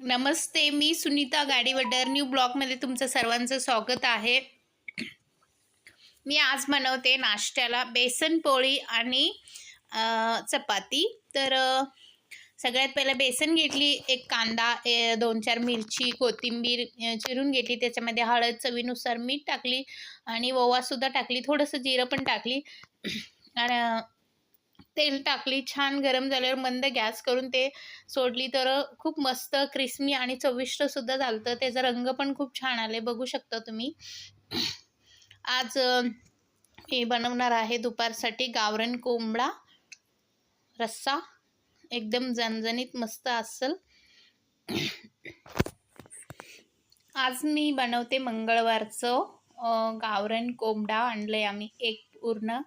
नमस्ते मी Sunita Gadiwadar new ब्लॉगमध्ये तुमचं सर्वांचं स्वागत आहे. मी आज बनवते नाश्त्याला बेसन पोळी आणि चपाती. तर सगळ्यात पहिलं बेसन घेतली एक कांदा ए, दोन चार मिरची कोथिंबीर चिरून घेतली त्याच्यामध्ये हळद चवीनुसार मीठ टाकली आणि ओवासुद्धा टाकली थोडंसं जिरं पण टाकली. आणि तेल टाकली छान गरम झाल्यावर मंद गॅस करून ते सोडली तर खूप मस्त क्रिस्मी आणि चविष्टसुद्धा झालं तर त्याचा रंग पण खूप छान आले बघू शकता तुम्ही. आज मी बनवणार आहे दुपारसाठी गावरण कोंबडा रस्सा. एकदम जणजणीत मस्त असेल. आज मी बनवते मंगळवारचं गावरण कोंबडा आणलं आहे आम्ही एक पूर्ण.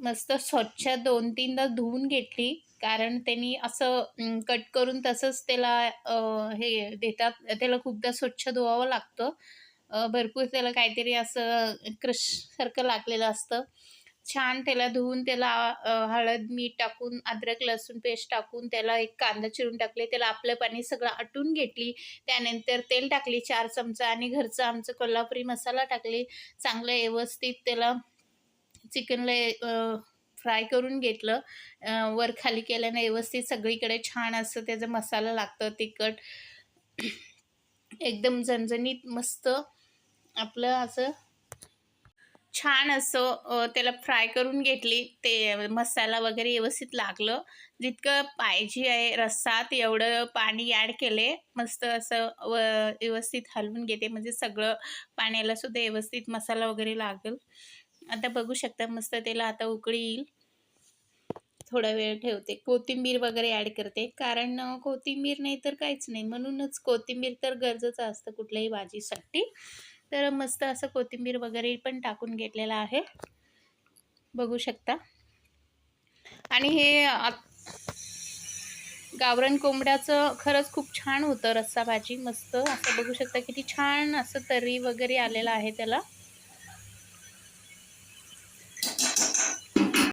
मस्त स्वच्छ दोन तीनदा धुवून घेतली. कारण त्यांनी असं कट करून तसंच त्याला हे देतात त्याला खूपदा स्वच्छ धुवावं लागतं. भरपूर त्याला काहीतरी असं क्रशसारखं लागलेलं असतं. छान त्याला धुवून त्याला हळद मीठ टाकून अद्रक लसूण पेस्ट टाकून त्याला एक कांदा चिरून टाकले. त्याला आपलं पाणी सगळं आटून घेतली. त्यानंतर तेल टाकली चार चमचा आणि घरचं आमचं कोल्हापुरी मसाला टाकले. चांगलं व्यवस्थित त्याला चिकनला फ्राय करून घेतलं. वर खाली केल्याने व्यवस्थित सगळीकडे छान असं त्याचा मसाला लागतं तिखट. एकदम झणझणीत मस्त आपलं असं छान असं त्याला फ्राय करून घेतली. ते मसाला वगैरे व्यवस्थित लागलं. जितकं पाहिजे आहे रस्सात एवढं पाणी ॲड केले. मस्त असं व व्यवस्थित हलवून घेते. म्हणजे सगळं पाण्याला सुद्धा व्यवस्थित मसाला वगैरे लागेल. आता बघू शकता मस्त त्याला आता उकळी येईल. थोडा वेळ ठेवते. कोथिंबीर वगैरे ॲड करते. कारण कोथिंबीर नाही तर काहीच नाही. म्हणूनच कोथिंबीर तर गरजेचं असतं कुठल्याही भाजीसाठी. तर मस्त असं कोथिंबीर वगैरे पण टाकून घेतलेलं आहे. बघू शकता. आणि हे आ- कोंबड्याचं खरंच खूप छान होतं रस्सा भाजी. मस्त असं बघू शकता किती छान असं तर्री वगैरे आलेलं आहे त्याला.